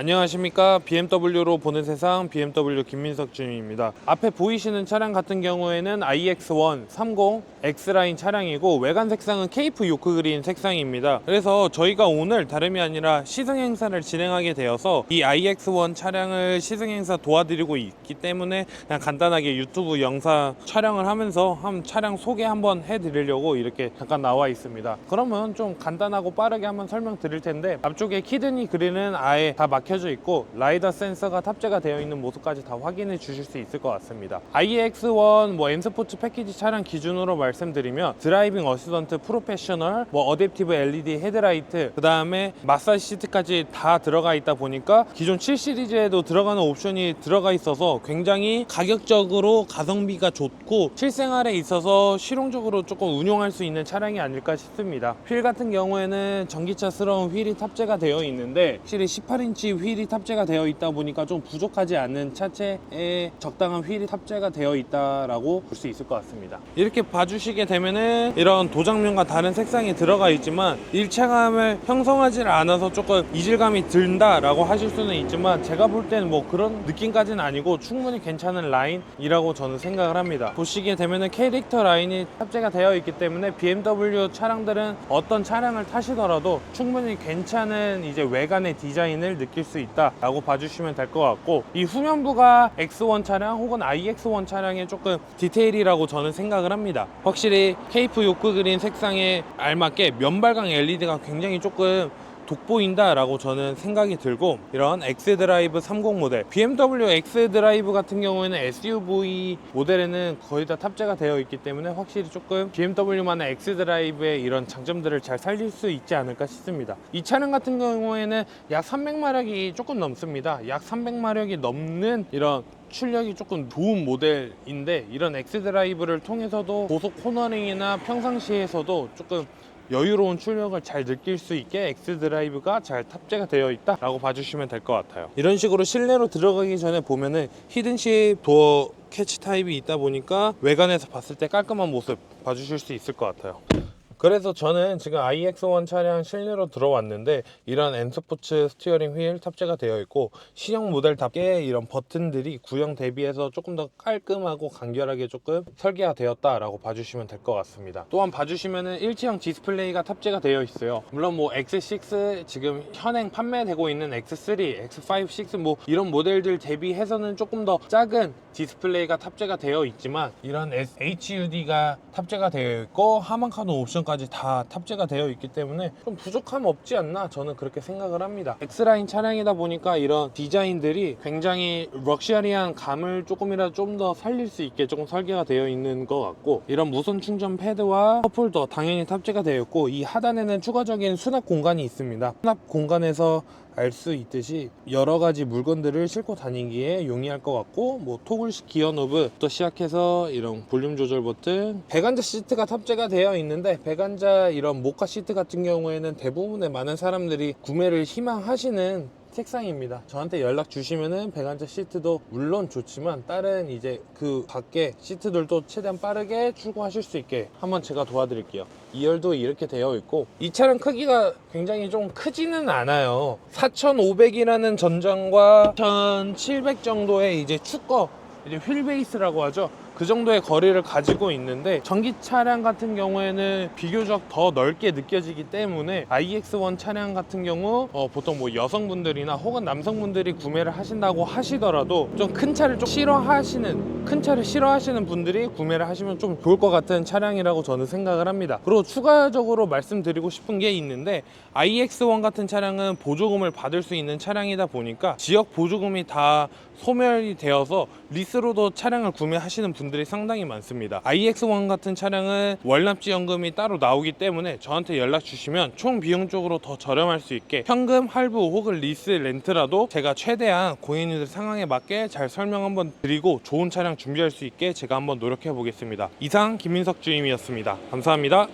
안녕하십니까. BMW로 보는 세상 BMW 김민석 주임입니다. 앞에 보이시는 차량 같은 경우에는 iX1 30 X라인 차량이고 외관 색상은 케이프 요크 그린 색상입니다. 그래서 저희가 오늘 다름이 아니라 시승 행사를 진행하게 되어서 이 iX1 차량을 시승 행사 도와드리고 있기 때문에 그냥 간단하게 유튜브 영상 촬영을 하면서 한 차량 소개 한번 해드리려고 이렇게 잠깐 나와 있습니다. 그러면 좀 간단하고 빠르게 한번 설명 드릴 텐데 앞쪽에 키드니 그릴은 아예 다 막혀 져 있고 라이더 센서가 탑재가 되어 있는 모습까지 다 확인해 주실 수 있을 것 같습니다. iX1 뭐 M 스포츠 패키지 차량 기준으로 말씀드리면 드라이빙 어시던트 프로페셔널 뭐 어댑티브 LED 헤드라이트 그 다음에 마사지 시트까지 다 들어가 있다 보니까 기존 7 시리즈에도 들어가는 옵션이 들어가 있어서 굉장히 가격적으로 가성비가 좋고 실생활에 있어서 실용적으로 조금 운용할 수 있는 차량이 아닐까 싶습니다. 휠 같은 경우에는 전기차스러운 휠이 탑재가 되어 있는데 확실히 18인치 휠이 탑재가 되어 있다 보니까 좀 부족하지 않은 차체에 적당한 휠이 탑재가 되어 있다라고 볼 수 있을 것 같습니다. 이렇게 봐주시게 되면은 이런 도장면과 다른 색상이 들어가 있지만 일체감을 형성하지 않아서 조금 이질감이 든다라고 하실 수는 있지만 제가 볼 때는 뭐 그런 느낌까지는 아니고 충분히 괜찮은 라인이라고 저는 생각을 합니다. 보시게 되면은 캐릭터 라인이 탑재가 되어 있기 때문에 BMW 차량들은 어떤 차량을 타시더라도 충분히 괜찮은 이제 외관의 디자인을 느낄 수 있다라고 봐주시면 될 것 같고 이 후면부가 X1 차량 혹은 iX1 차량의 조금 디테일이라고 저는 생각을 합니다. 확실히 케이프 요크 그린 색상에 알맞게 면발광 LED가 굉장히 조금 돋보인다라고 저는 생각이 들고 이런 X 드라이브 30 모델 BMW X 드라이브 같은 경우에는 SUV 모델에는 거의 다 탑재가 되어 있기 때문에 확실히 조금 BMW만의 X 드라이브의 이런 장점들을 잘 살릴 수 있지 않을까 싶습니다. 이 차량 같은 경우에는 약 300마력이 조금 넘습니다. 약 300마력이 넘는 이런 출력이 조금 좋은 모델인데 이런 X 드라이브를 통해서도 고속 코너링이나 평상시에서도 조금 여유로운 출력을 잘 느낄 수 있게 X 드라이브가 잘 탑재가 되어 있다 라고 봐주시면 될 것 같아요. 이런 식으로 실내로 들어가기 전에 보면은 히든십 도어 캐치 타입이 있다 보니까 외관에서 봤을 때 깔끔한 모습 봐주실 수 있을 것 같아요. 그래서 저는 지금 iX1 차량 실내로 들어왔는데 이런 N스포츠 스티어링 휠 탑재가 되어 있고 신형 모델답게 이런 버튼들이 구형 대비해서 조금 더 깔끔하고 간결하게 조금 설계가 되었다라고 봐주시면 될 것 같습니다. 또한 봐주시면은 일체형 디스플레이가 탑재가 되어 있어요. 물론 뭐 X6 지금 현행 판매되고 있는 X3, X5, 6뭐 이런 모델들 대비해서는 조금 더 작은 디스플레이가 탑재가 되어 있지만 이런 HUD가 탑재가 되어 있고 하만카노 옵션 까지 다 탑재가 되어 있기 때문에 좀 부족함 없지 않나 저는 그렇게 생각을 합니다. X라인 차량이다 보니까 이런 디자인들이 굉장히 럭셔리한 감을 조금이라도 좀 더 살릴 수 있게 조금 설계가 되어 있는 것 같고 이런 무선 충전 패드와 컵홀더 당연히 탑재가 되어 있고 이 하단에는 추가적인 수납 공간이 있습니다. 수납 공간에서 알 수 있듯이 여러 가지 물건들을 싣고 다니기에 용이할 것 같고 뭐 토글식 기어 노브부터 시작해서 이런 볼륨 조절 버튼 배관자 시트가 탑재가 되어 있는데 배관자 이런 모카 시트 같은 경우에는 대부분의 많은 사람들이 구매를 희망하시는 색상입니다. 저한테 연락 주시면은 배관자 시트도 물론 좋지만 다른 이제 그 밖에 시트들도 최대한 빠르게 출고하실 수 있게 한번 제가 도와드릴게요. 2열도 이렇게 되어 있고 이 차량 크기가 굉장히 좀 크지는 않아요. 4,500이라는 전장과 1,700 정도의 이제 축거 이제 휠 베이스라고 하죠. 그 정도의 거리를 가지고 있는데 전기 차량 같은 경우에는 비교적 더 넓게 느껴지기 때문에 iX1 차량 같은 경우 어, 보통 뭐 여성분들이나 혹은 남성분들이 구매를 하신다고 하시더라도 좀 큰 차를 좀 싫어하시는 큰 차를 싫어하시는 분들이 구매를 하시면 좀 좋을 것 같은 차량이라고 저는 생각을 합니다. 그리고 추가적으로 말씀드리고 싶은 게 있는데 iX1 같은 차량은 보조금을 받을 수 있는 차량이다 보니까 지역 보조금이 다 소멸이 되어서 리스로도 차량을 구매하시는 분들이 상당히 많습니다. iX1 같은 차량은 월납지 연금이 따로 나오기 때문에 저한테 연락 주시면 총 비용적으로 더 저렴할 수 있게 현금 할부 혹은 리스 렌트라도 제가 최대한 고객님들 상황에 맞게 잘 설명 한번 드리고 좋은 차량 준비할 수 있게 제가 한번 노력해 보겠습니다. 이상 김민석 주임이었습니다. 감사합니다.